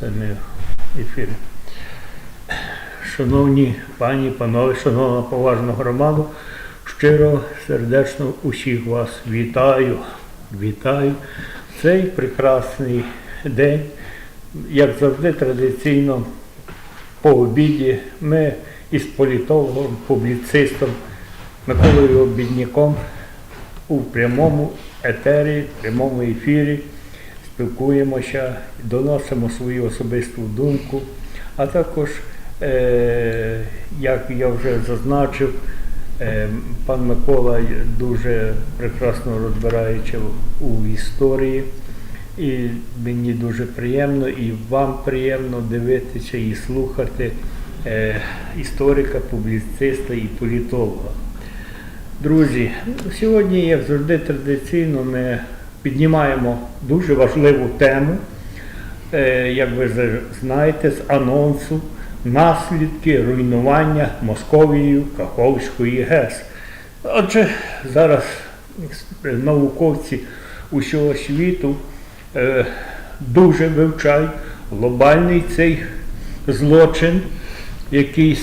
Це ми в ефірі. Шановні пані, панове, шановна поважна громада, щиро, сердечно усіх вас вітаю. Вітаю. Цей прекрасний день, як завжди, традиційно по обіді ми із політологом, публіцистом Миколою Обідняком у прямому етері, прямому ефірі спілкуємося, доносимо свою особисту думку, а також, е, як я вже зазначив, е, пан Микола дуже прекрасно розбирається у історії. І мені дуже приємно, і вам приємно дивитися і слухати е, історика, публіциста і політолога. Друзі, сьогодні, як завжди, традиційно ми піднімаємо дуже важливу тему, е, як ви за- знаєте, з анонсу наслідки руйнування Московією Каховської ГЕС. Отже, зараз науковці усього світу е, дуже вивчають глобальний цей злочин, який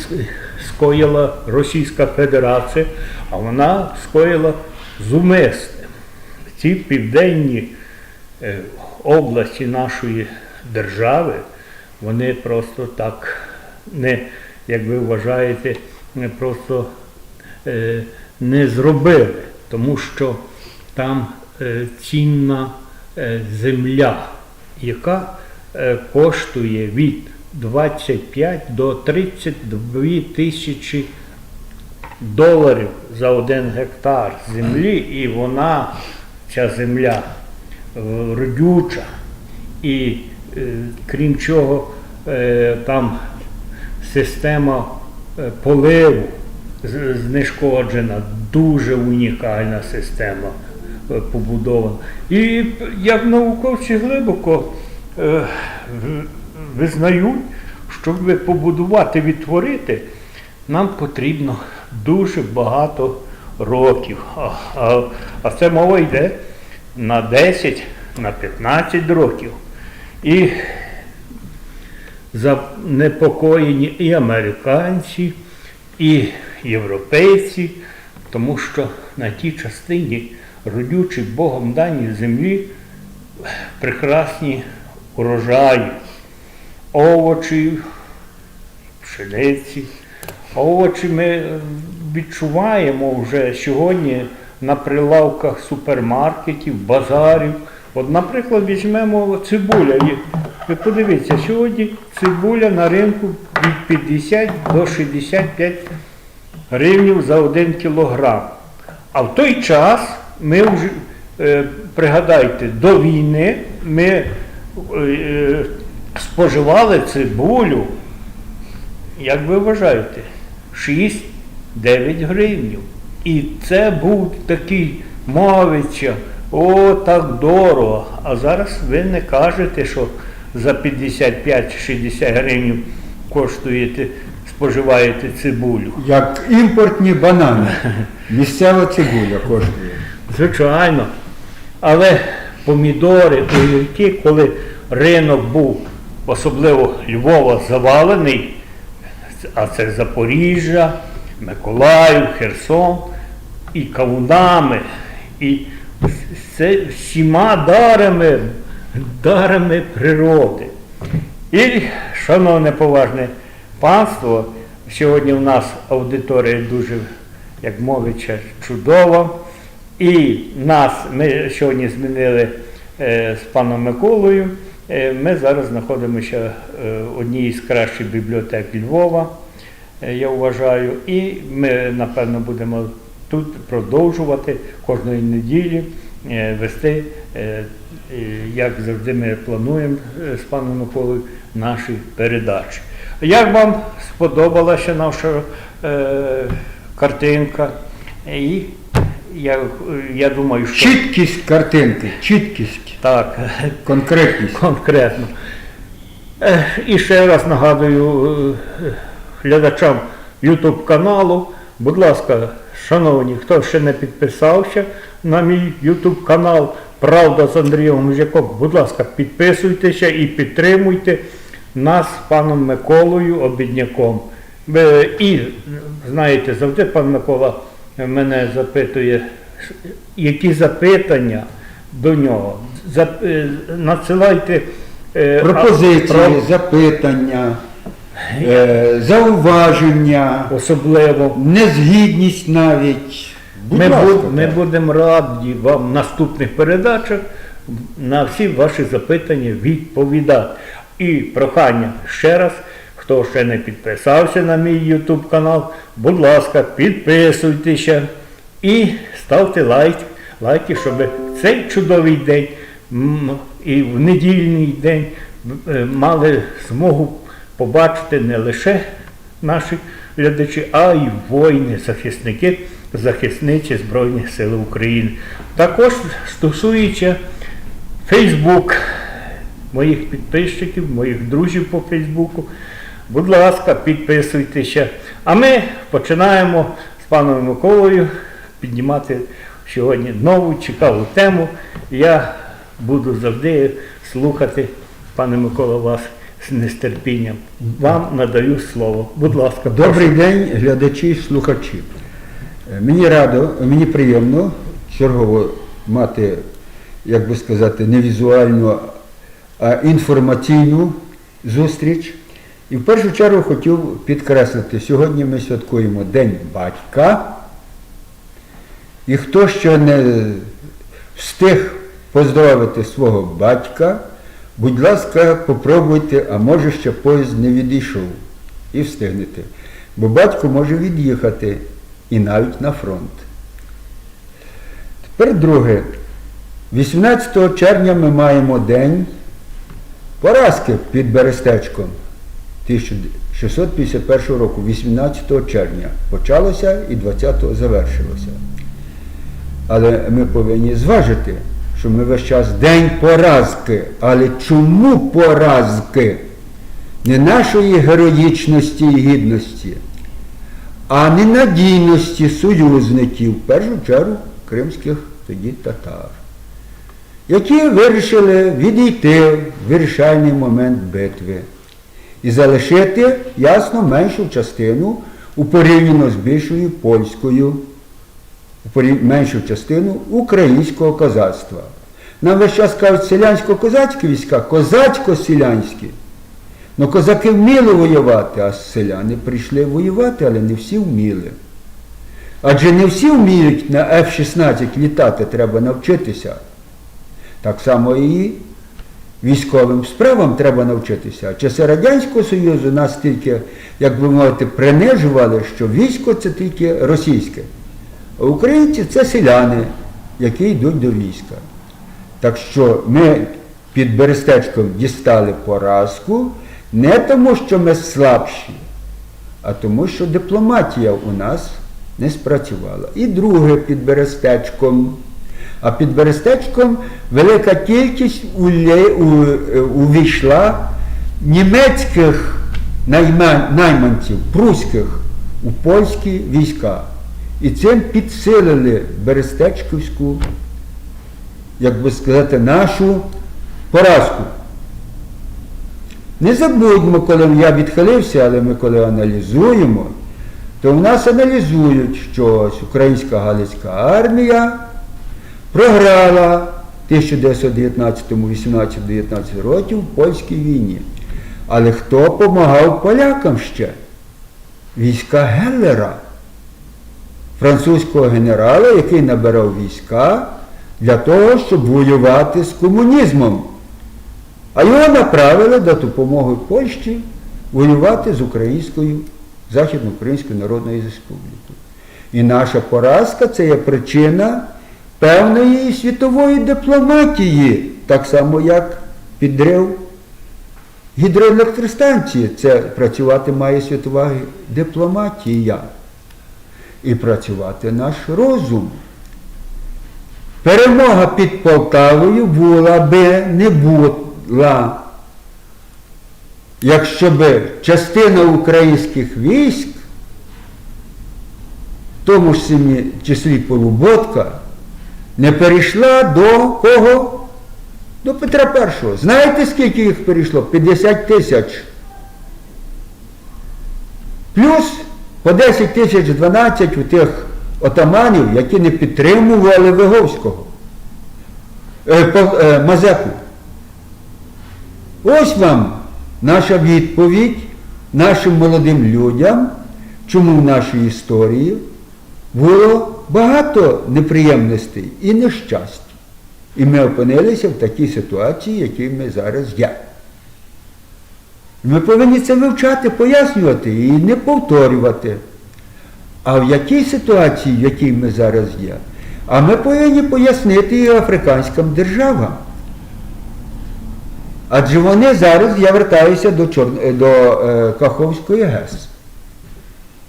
скоїла Російська Федерація, а вона скоїла зумисне. Ці південні е, області нашої держави, вони просто так не, як ви вважаєте, просто е, не зробили, тому що там е, цінна земля, яка коштує від 25 до 32 тисячі доларів за один гектар землі, і вона, ця земля, е, родюча. І е, крім чого, е, там система поливу знешкоджена, дуже унікальна система побудована. І як науковці глибоко визнають, щоб побудувати, відтворити, нам потрібно дуже багато років. А, а, це мова йде на 10, на 15 років. І занепокоєні і американці, і європейці, тому що на тій частині родючій Богом даній землі прекрасні урожаї, овочів, пшениці. Овочі ми відчуваємо вже сьогодні на прилавках супермаркетів, базарів. От, наприклад, візьмемо цибуля. Ви подивіться, сьогодні цибуля на ринку від 50 до 65 гривнів за один кілограм. А в той час ми вже, е, пригадайте, до війни ми е, е, споживали цибулю, як ви вважаєте, 6-9 гривнів. І це був такий мовиться, о, так дорого. А зараз ви не кажете, що за 55-60 гривень коштуєте, споживаєте цибулю. Як імпортні банани. Місцева цибуля коштує. Звичайно. Але помідори, огірки, коли ринок був, особливо Львова, завалений, а це Запоріжжя, Миколаїв, Херсон, і кавунами, і всіма дарами, дарами природи. І, шановне поважне панство, сьогодні у нас аудиторія дуже, як мовиться, чудова. І нас ми сьогодні змінили е, з паном Миколою. Е, ми зараз знаходимося е, в одній з кращих бібліотек Львова, я вважаю. І ми, напевно, будемо тут продовжувати кожної неділі е, вести, е, як завжди ми плануємо е, з паном Миколою, наші передачі. Як вам сподобалася наша е, картинка? І я, я думаю, що Чіткість картинки, чіткість, так, конкретність. конкретно. Е, І ще раз нагадую е, глядачам YouTube каналу, будь ласка, шановні, хто ще не підписався на мій YouTube канал Правда з Андрієм Мужяком, будь ласка, підписуйтеся і підтримуйте нас з паном Миколою Обідняком. І знаєте, завжди пан Микола мене запитує, які запитання до нього. Зап- е, Надсилайте е, Пропозиції, про- запитання, е, зауваження, особливо. незгідність навіть. Будь Ми, ласка, ми так. будемо раді вам в наступних передачах на всі ваші запитання відповідати. І прохання ще раз, хто ще не підписався на мій YouTube канал, будь ласка, підписуйтеся і ставте лайк, лайки, щоб цей чудовий день м, і в недільний день е, мали змогу побачити не лише наші глядачі, а й воїни, захисники, захисниці Збройних сил України. Також стосується Фейсбук моїх підписчиків, моїх друзів по Фейсбуку. Будь ласка, підписуйтеся. А ми починаємо з паном Миколою піднімати сьогодні нову цікаву тему. Я буду завжди слухати, пане Микола, вас з нестерпінням. Вам надаю слово. Будь ласка, Добрий день, глядачі слухачі. Мені радо, мені приємно чергово мати, як би сказати, не візуальну, а інформаційну зустріч. І в першу чергу хотів підкреслити, сьогодні ми святкуємо День батька. І хто ще не встиг поздоровити свого батька, будь ласка, попробуйте, а може ще поїзд не відійшов і встигнете. Бо батько може від'їхати і навіть на фронт. Тепер друге. 18 червня ми маємо день поразки під Берестечком 1651 року, 18 червня. Почалося і 20-го завершилося. Але ми повинні зважити, що ми весь час день поразки. Але чому поразки? Не нашої героїчності і гідності, а ненадійності союзників, в першу чергу кримських тоді татар, які вирішили відійти в вирішальний момент битви і залишити ясно меншу частину у порівняно з більшою польською меншу частину українського козацтва. Нам весь час кажуть селянсько-козацькі війська, козацько-селянські. Ну козаки вміли воювати, а селяни прийшли воювати, але не всі вміли. Адже не всі вміють на F-16 літати, треба навчитися. Так само і військовим справам треба навчитися. Часи Радянського Союзу нас тільки, як би мовити, принижували, що військо це тільки російське. А українці це селяни, які йдуть до війська. Так що ми під Берестечком дістали поразку не тому, що ми слабші, а тому, що дипломатія у нас не спрацювала. І друге під Берестечком. А під Берестечком велика кількість увійшла німецьких найма- найманців, пруських у польські війська. І цим підсилили Берестечківську, як би сказати, нашу поразку. Не забудьмо, коли я відхилився, але ми коли аналізуємо, то в нас аналізують, що українська Галицька армія програла в 1919, 18, 19 років в польській війні. Але хто допомагав полякам ще? Війська Геллера, французького генерала, який набирав війська для того, щоб воювати з комунізмом. А його направили до допомоги Польщі воювати з Українською, Західноукраїнською Народною Республікою. І наша поразка це є причина певної світової дипломатії, так само як підрив гідроелектростанції. Це працювати має світова дипломатія. І працювати наш розум. Перемога під Полтавою була би не була, якщо би частина українських військ, в тому ж числі Полуботка, не перейшла до кого? До Петра І. Знаєте, скільки їх перейшло? 50 тисяч. Плюс по 10 тисяч 12 у тих отаманів, які не підтримували Виговського. Е, по- е, Мазепу. Ось вам наша відповідь нашим молодим людям, чому в нашій історії було багато неприємностей і нещастя. І ми опинилися в такій ситуації, в якій ми зараз є. Ми повинні це вивчати, пояснювати і не повторювати. А в якій ситуації, в якій ми зараз є? А ми повинні пояснити і африканським державам. Адже вони зараз, я вертаюся до, Чор... до е, Каховської ГЕС.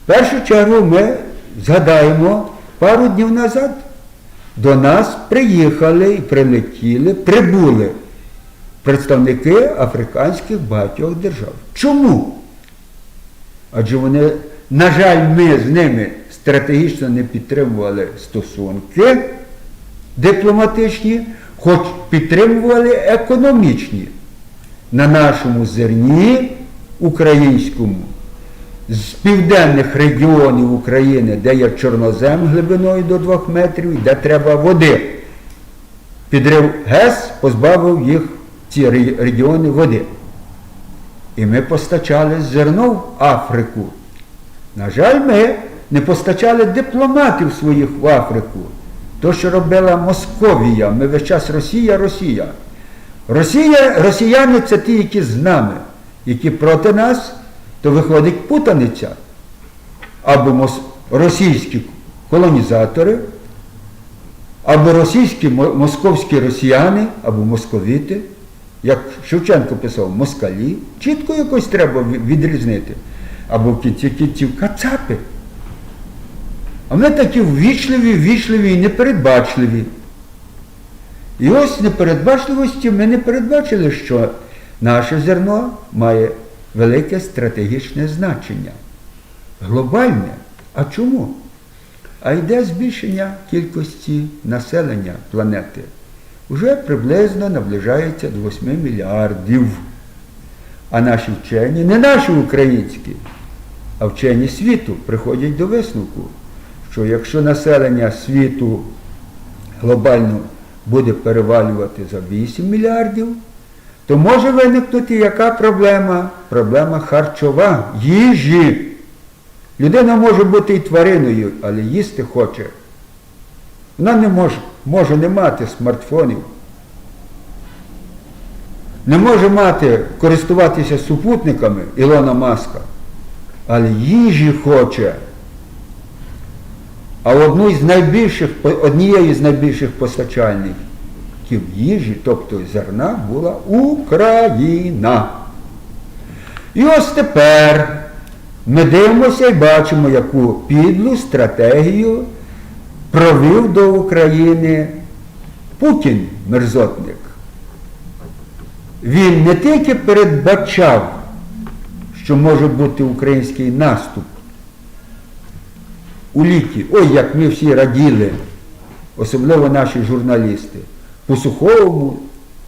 В першу чергу ми згадаємо пару днів назад. До нас приїхали і прилетіли, прибули представники африканських багатьох держав. Чому? Адже вони, на жаль, ми з ними стратегічно не підтримували стосунки дипломатичні, хоч підтримували економічні на нашому зерні українському. З південних регіонів України, де є чорнозем глибиною до 2 метрів, де треба води. Підрив ГЕС позбавив їх ці регіони води. І ми постачали зерно в Африку. На жаль, ми не постачали дипломатів своїх в Африку. То, що робила Московія, ми весь час Росія, Росія. Росія, росіяни це ті, які з нами, які проти нас, то виходить путаниця. Або російські колонізатори, або російські московські росіяни, або московіти, як Шевченко писав, москалі, чітко якось треба відрізнити. Або в кінці кінців кацапи. А ми такі ввічливі, ввічливі і непередбачливі. І ось непередбачливості ми не передбачили, що наше зерно має велике стратегічне значення. Глобальне. А чому? А йде збільшення кількості населення планети. Уже приблизно наближається до 8 мільярдів. А наші вчені, не наші українські, а вчені світу приходять до висновку, що якщо населення світу глобально буде перевалювати за 8 мільярдів, то може виникнути яка проблема? Проблема харчова, їжі. Людина може бути і твариною, але їсти хоче. Вона не може, може не мати смартфонів, не може мати, користуватися супутниками Ілона Маска, але їжі хоче. А одну з найбільших, однією з найбільших постачальників їжі, тобто зерна, була Україна. І ось тепер ми дивимося і бачимо, яку підлу стратегію провів до України Путін, мерзотник. Він не тільки передбачав, що може бути український наступ у літі, ой, як ми всі раділи, особливо наші журналісти, по суховому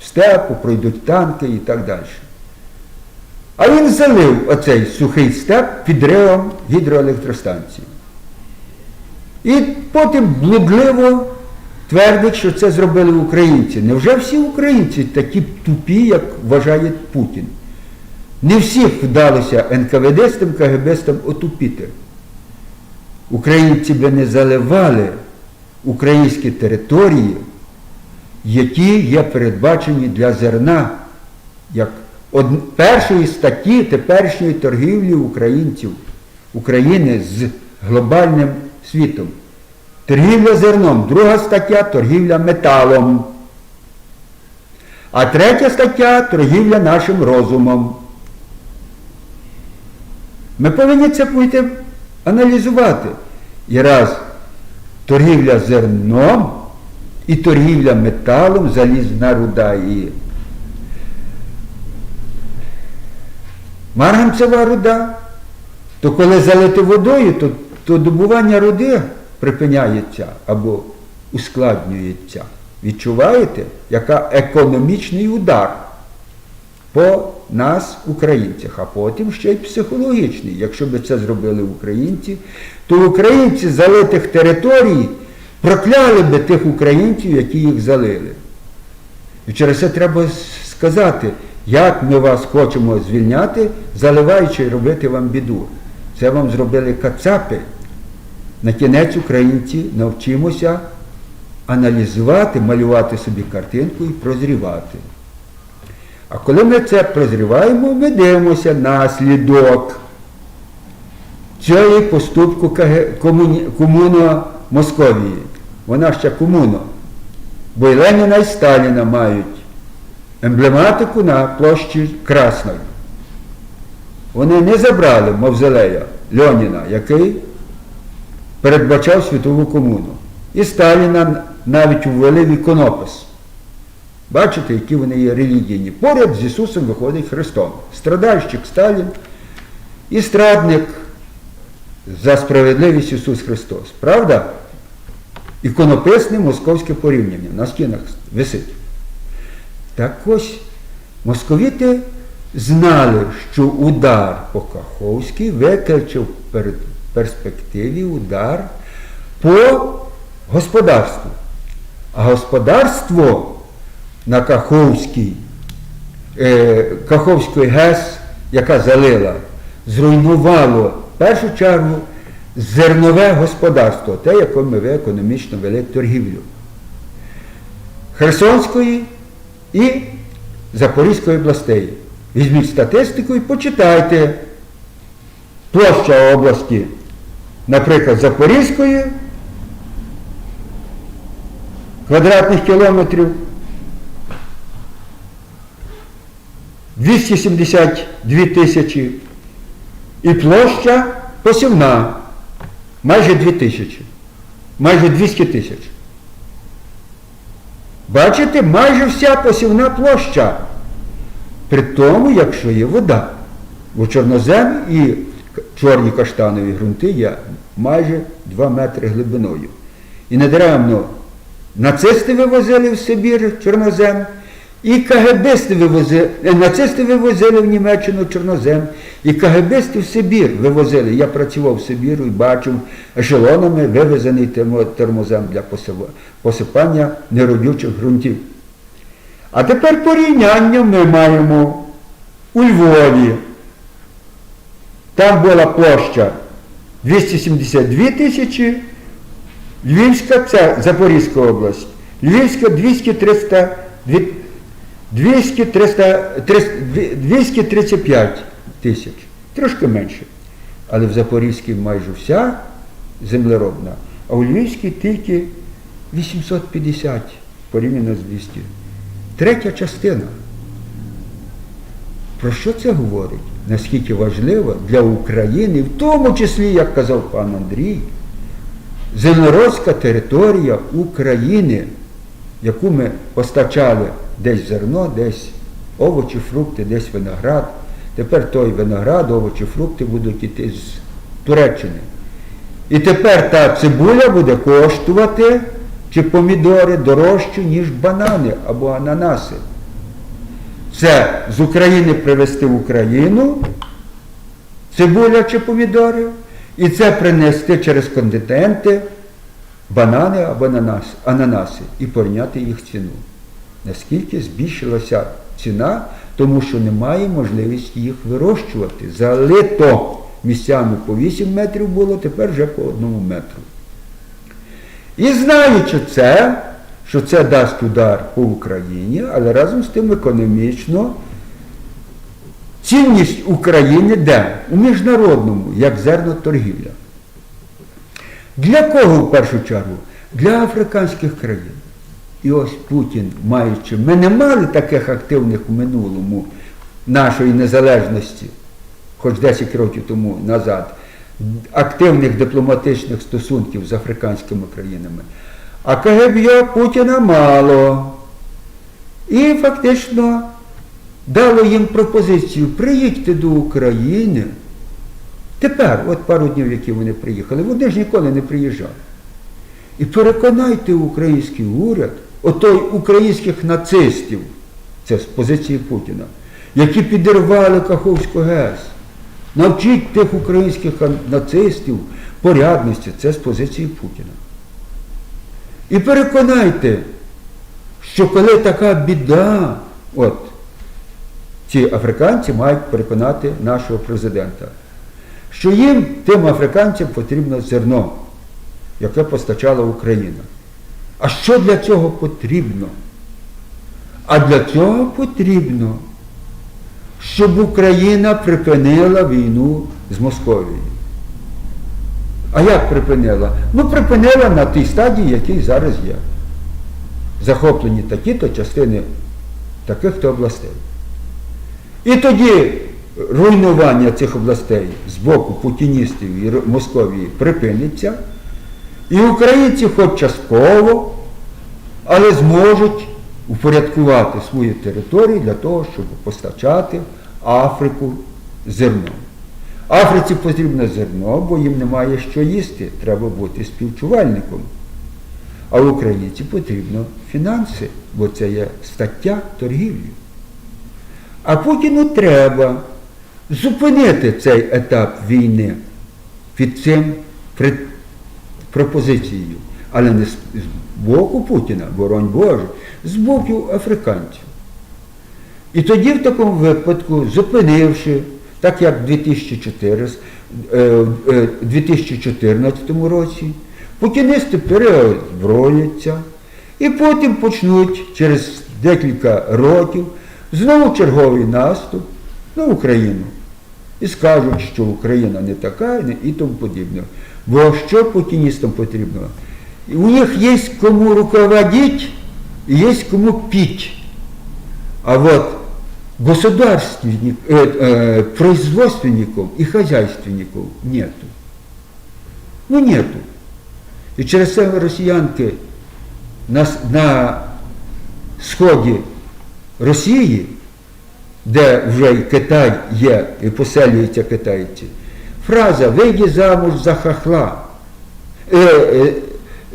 степу пройдуть танки і так далі. А він залив оцей сухий степ підривом гідроелектростанції. І потім блудливо твердить, що це зробили українці. Невже всі українці такі тупі, як вважає Путін? Не всіх вдалося НКВДстам, КГБстам отупіти. Українці би не заливали українські території, які є передбачені для зерна, як першої статті теперішньої торгівлі українців, України з глобальним світом. Торгівля зерном, друга стаття торгівля металом. А третя стаття торгівля нашим розумом. Ми повинні це будете аналізувати. І раз торгівля зерном і торгівля металом, залізна руда і марганцева руда, то коли залити водою, то, то добування руди припиняється або ускладнюється Відчуваєте, яка економічний удар по нас, українцях, а потім ще й психологічний. Якщо б це зробили українці, то українці залитих територій прокляли би тих українців, які їх залили. І через це треба сказати, як ми вас хочемо звільняти, заливаючи робити вам біду. Це вам зробили кацапи. На кінець українці навчимося аналізувати, малювати собі картинку і прозрівати. А коли ми це прозріваємо, ми дивимося наслідок цієї поступку комуна Московії. Вона ще комуна. Бо і Леніна і Сталіна мають емблематику на площі Красної. Вони не забрали мавзолея Льоніна, який передбачав світову комуну. І Сталіна навіть ввели в іконопис. Бачите, які вони є релігійні. Поряд з Ісусом виходить Христом. Страдальщик Сталін і страдник за справедливість Ісус Христос. Правда? Іконописне московське порівняння на стінах висить. Так ось московіти знали, що удар по Каховській викличе в пер- перспективі удар по господарству. А господарство на Каховській, е, Каховської ГЕС, яка залила, зруйнувало в першу чергу зернове господарство, те, яким ми економічно вели торгівлю. Херсонської і Запорізької областей. Візьміть статистику і почитайте площа області, наприклад, Запорізької, квадратних кілометрів 272 тисячі і площа посівна майже 2 тисячі, майже 200 тисяч. Бачите, майже вся посівна площа. При тому, якщо є вода. Бо чорнозем і чорні каштанові ґрунти є майже 2 метри глибиною. І недаремно нацисти вивозили в Сибір чорнозем, і КГБисти вивозили, е, нацисти вивозили в Німеччину чорнозем, і КГБисти в Сибір вивозили. Я працював в Сибіру і бачив ешелонами вивезений термозем для посипання неродючих ґрунтів. А тепер порівняння ми маємо у Львові. Там була площа 272 тисячі, Львівська, це Запорізька область, Львівська 200 300, 200 300, 300, 235 тисяч, трошки менше. Але в Запорізькій майже вся землеробна, а у Львівській тільки 850 порівняно з 200. Третя частина. Про що це говорить? Наскільки важливо для України, в тому числі, як казав пан Андрій, землеродська територія України, яку ми постачали десь зерно, десь овочі, фрукти, десь виноград. Тепер той виноград, овочі, фрукти будуть йти з Туреччини. І тепер та цибуля буде коштувати, чи помідори дорожче, ніж банани або ананаси. Це з України привезти в Україну цибуля чи помідори, і це принести через континенти банани або ананас- ананаси і порівняти їх ціну. Наскільки збільшилася ціна, тому що немає можливості їх вирощувати. Залито місцями по 8 метрів було, тепер вже по одному метру. І знаючи це, що це дасть удар по Україні, але разом з тим економічно цінність України де? У міжнародному, як зерноторгівля. Для кого в першу чергу? Для африканських країн. І ось Путін, маючи, ми не мали таких активних в минулому нашої незалежності, хоч 10 років тому назад, активних дипломатичних стосунків з африканськими країнами. А КГБ Путіна мало. І фактично дало їм пропозицію, приїдьте до України. Тепер, от пару днів, які вони приїхали, вони ж ніколи не приїжджали. І переконайте український уряд отой українських нацистів, це з позиції Путіна, які підірвали Каховську ГЕС. Навчіть тих українських нацистів порядності, це з позиції Путіна. І переконайте, що коли така біда, от ці африканці мають переконати нашого президента, що їм, тим африканцям, потрібно зерно, яке постачала Україна. А що для цього потрібно? А для цього потрібно, щоб Україна припинила війну з Московією. А як припинила? Ну, припинила на тій стадії, якій зараз є. Захоплені такі-то частини таких-то областей. І тоді руйнування цих областей з боку путіністів і Московії припиниться, і українці хоч частково, але зможуть упорядкувати свої території для того, щоб постачати Африку зерном. Африці потрібно зерно, бо їм немає що їсти, треба бути співчувальником. А українці потрібно фінанси, бо це є стаття торгівлі. А Путіну треба зупинити цей етап війни під цим пропозицією. Але не з боку Путіна, боронь Боже, з боку африканців. І тоді в такому випадку, зупинивши, так як в 2004, е, е, 2014 році, путінисти переозброяться і потім почнуть через декілька років знову черговий наступ на Україну. І скажуть, що Україна не така і тому подібне. Бо що путіністам потрібно? У них є кому руководить і є кому пить. А вот государственник, э, э, производственников и хозяйственников нету. Ну нету. І через це росіянки на, на сході Росії, де вже і Китай є, і поселюються китайці, фраза «вийди замуж за хахла». Е, е,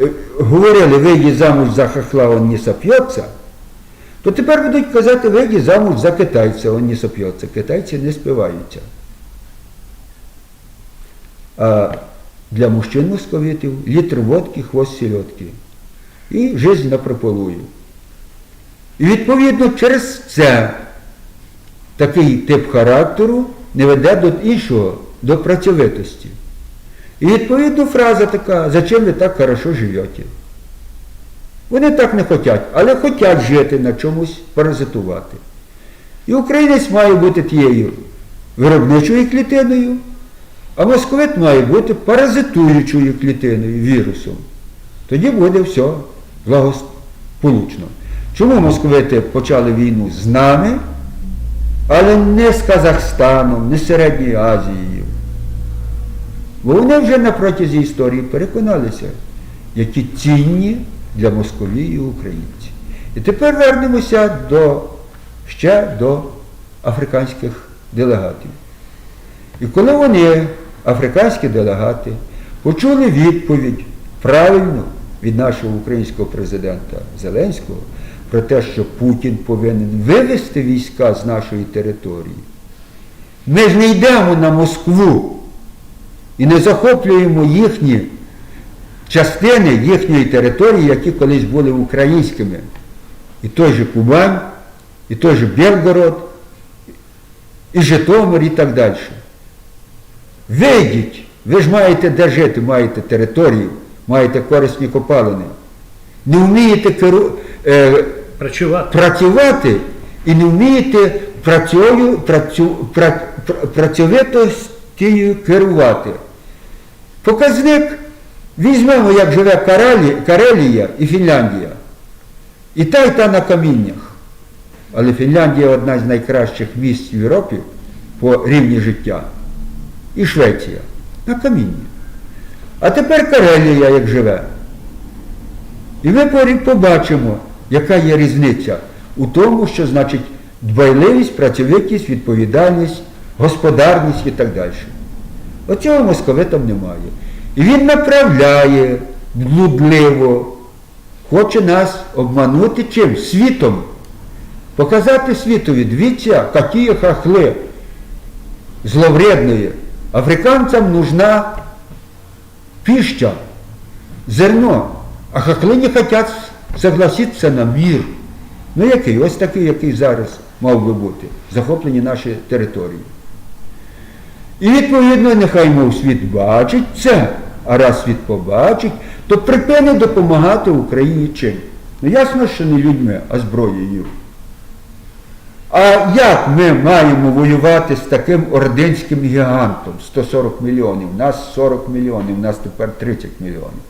е, говорили «вийди замуж за хахла, он не соп'ється», то тепер будуть казати «вийди замуж за китайця, он не соп'ється». Китайці не співаються. А для мужчин московитів літр водки, хвост сільотки. І жизнь напрополую. І відповідно через це такий тип характеру не веде до іншого, до працьовитості. І відповідно фраза така, зачем ви так хорошо живете? Вони так не хочуть, але хочуть жити на чомусь, паразитувати. І українець має бути тією виробничою клітиною, а московит має бути паразитуючою клітиною, вірусом. Тоді буде все благополучно. Чому московити почали війну з нами, але не з Казахстаном, не з Середньою Азією? Бо вони вже на протязі історії переконалися, які цінні для Московії українці. І тепер вернемося до, ще до африканських делегатів. І коли вони, африканські делегати, почули відповідь правильну від нашого українського президента Зеленського про те, що Путін повинен вивести війська з нашої території, ми ж не йдемо на Москву і не захоплюємо їхні частини їхньої території, які колись були українськими. І той же Кубань, і той же Белгород, і Житомир, і так далі. Вийдіть, ви ж маєте де жити, маєте територію, маєте корисні копалини. Не вмієте керу... е, Працювати. працювати і не вмієте працю, пра, пра- працьовитостю керувати. Показник візьмемо, як живе Карелі, Карелія і Фінляндія. І та, і та на каміннях. Але Фінляндія одна з найкращих місць в Європі по рівні життя. І Швеція на камінні. А тепер Карелія як живе. І ми побачимо, яка є різниця у тому, що значить дбайливість, працьовитість, відповідальність, господарність і так далі. Оцього московитам немає. І він направляє блудливо хоче нас обманути чим? Світом. Показати світові, дивіться, які хахли зловредні. Африканцям нужна пища, зерно, а хахли не хочуть согласитися на мир. Ну який? Ось такий, який зараз мав би бути. Захоплені наші території. І відповідно, нехай мов світ бачить це, а раз світ побачить, то припини допомагати Україні чим? Ну ясно, що не людьми, а зброєю. А як ми маємо воювати з таким ординським гігантом? 140 мільйонів, нас 40 мільйонів, нас тепер 30 мільйонів.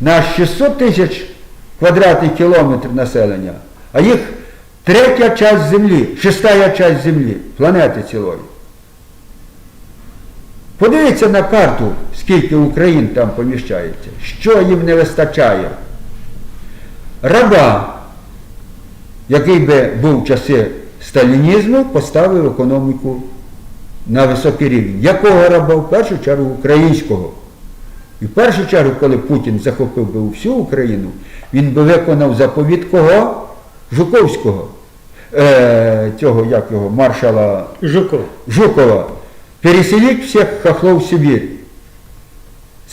Нас 600 тисяч квадратних кілометрів населення, а їх третя часть землі, шестая часть землі, планети цілої. Подивіться на карту, скільки Україн там поміщається, що їм не вистачає. Раба, який би був в часи сталінізму, поставив економіку на високий рівень. Якого раба? В першу чергу українського. І в першу чергу, коли Путін захопив би всю Україну, він би виконав заповіт кого? Жуковського, е, цього, як його, маршала Жуков. Жукова. Переселіть всіх хохлов в Сибір.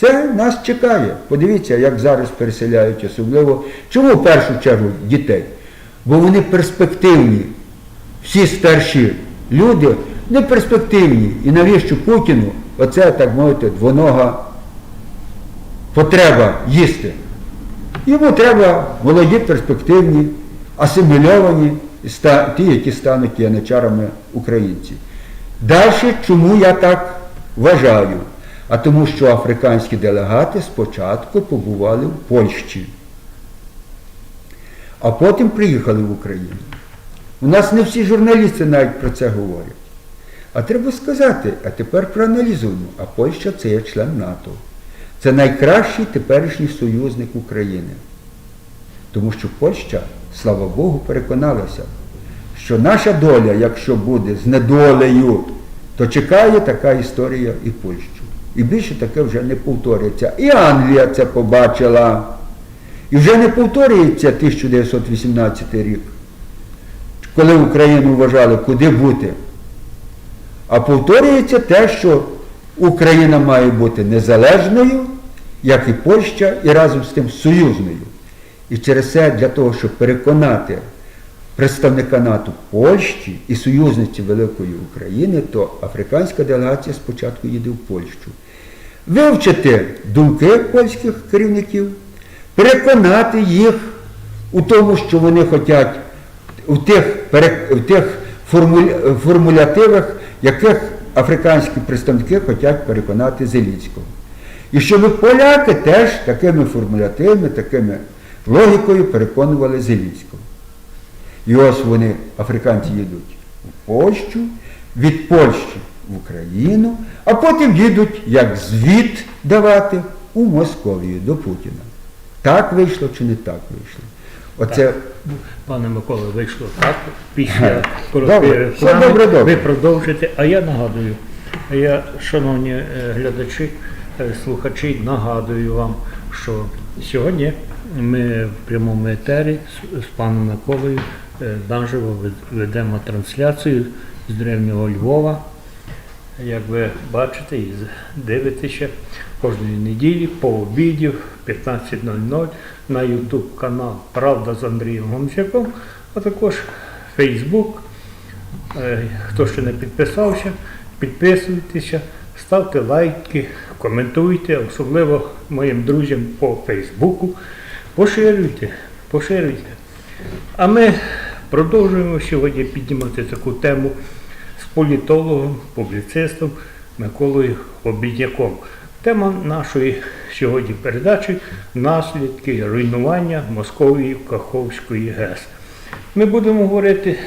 Це нас чекає. Подивіться, як зараз переселяють особливо. Чому в першу чергу дітей? Бо вони перспективні. Всі старші люди не перспективні. І навіщо Путіну оце, так мовити, двонога потреба їсти? Йому треба молоді, перспективні, асимільовані, ті, які стануть яничарами українців. Далі, чому я так вважаю? А тому, що африканські делегати спочатку побували в Польщі, а потім приїхали в Україну. У нас не всі журналісти навіть про це говорять. А треба сказати, а тепер проаналізуємо, а Польща це є член НАТО. Це найкращий теперішній союзник України. Тому що Польща, слава Богу, переконалася, що наша доля, якщо буде з недолею, то чекає така історія і Польщу. І більше таке вже не повториться. І Англія це побачила. І вже не повторюється 1918 рік, коли Україну вважали, куди бути. А повторюється те, що Україна має бути незалежною, як і Польща, і разом з тим союзною. І через це для того, щоб переконати представника НАТО Польщі і союзниці Великої України, то африканська делегація спочатку їде в Польщу. Вивчити думки польських керівників, переконати їх у тому, що вони хочуть у тих, в тих формуля- формулятивах, яких африканські представники хочуть переконати Зелінського. І щоб поляки теж такими формулятивами, такими логікою переконували Зелінського. І ось вони, африканці, їдуть в Польщу, від Польщі в Україну, а потім їдуть як звіт давати у Московію до Путіна. Так вийшло чи не так вийшло? Оце Пане Микола, вийшло так. Після короткої добре, ви продовжите. А я нагадую, я, шановні е, глядачі, е, слухачі, нагадую вам, що сьогодні ми в прямому етері з паном Миколою е, наживо ведемо трансляцію з древнього Львова. Як ви бачите і дивитеся кожної неділі по обіді в 15.00 на YouTube канал Правда з Андрієм Гомсяком, а також Facebook. Е, Хто ще не підписався, підписуйтеся, ставте лайки, коментуйте, особливо моїм друзям по Фейсбуку. Поширюйте, поширюйте. А ми продовжуємо сьогодні піднімати таку тему з політологом, публіцистом Миколою Обідняком. Тема нашої сьогодні передачі наслідки руйнування Московії Каховської ГЕС. Ми будемо говорити